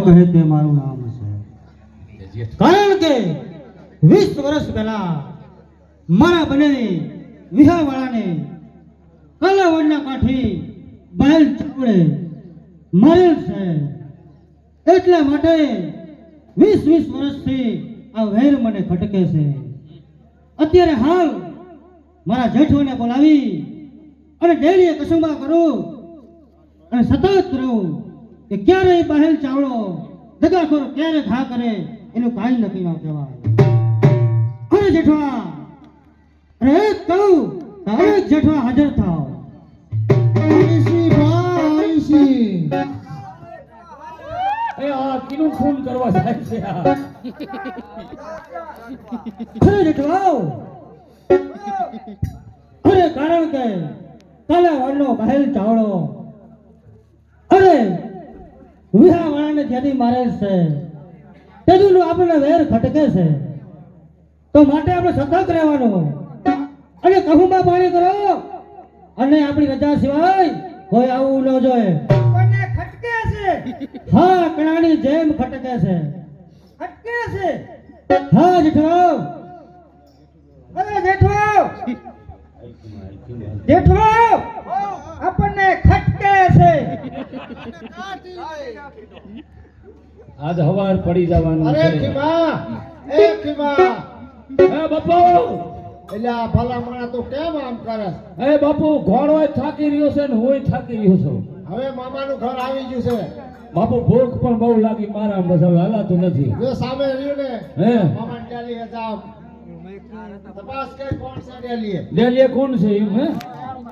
કહે તે મારું નામ છે. કારણ કે વીસ વર્ષ પહેલા મારા બનેલી વિહાવાળાને કલાવડના કાંઠી બાયલ ચાવડે મરેલ છે. એટલા માટે વીસ વીસ વર્ષથી આ વેર મને ખટકે છે. અત્યારે હાલ મારા જેઠોને બોલાવી અને ડેલીએ કસુંબા કરું અને સતત રહું. કે ક્યારે બહેલ ચાવડો દગાખોર ક્યારે ઘા કરે એનું કાંઈ નક્કી ના કહેવાય. અરે જેઠવા? અરે કહું તો જેઠવા હાજર થાવ. એ આ કિનું કરવા જાય છે આ. અરે જેઠવા? અરે કારણ કે કાલે વાળનો બહેલ ચાવડો વિહા વાળાને જ્યાંથી મારે છે. તેનું આપણને વેર ખટકે છે. તો માટે આપણે સતર્ક રહેવાનું અને કહુમાં પાણી કરો. અને આપણી રજા સિવાય કોઈ આવું ન જોઈએ. ખટકે છે. હા કણાની જેમ ખટકે છે. ખટકે છે. હા જેઠો. અરે જેઠો. જેઠો આપણને ખટકે છે આજ હવાર પડી જવાનું અરે ખીમા એ ખીમા. હે બાપુ! એટલે આ ભલા માણા તો કેમ આમ કરે? હે બાપુ ઘોડો થાકી રહ્યો છે ને હું થાકી રહ્યો છું. હવે મામાનું ઘર આવી ગયું છે. બાપુ ભૂખ પણ બહુ લાગી મારા હવે હલાતું નથી. જો સામે રહ્યું ને હે? મામા ડેલી હતા તપાસ કે કોણ છે ડેલીએ ડેલીએ કોણ છે એમ હે?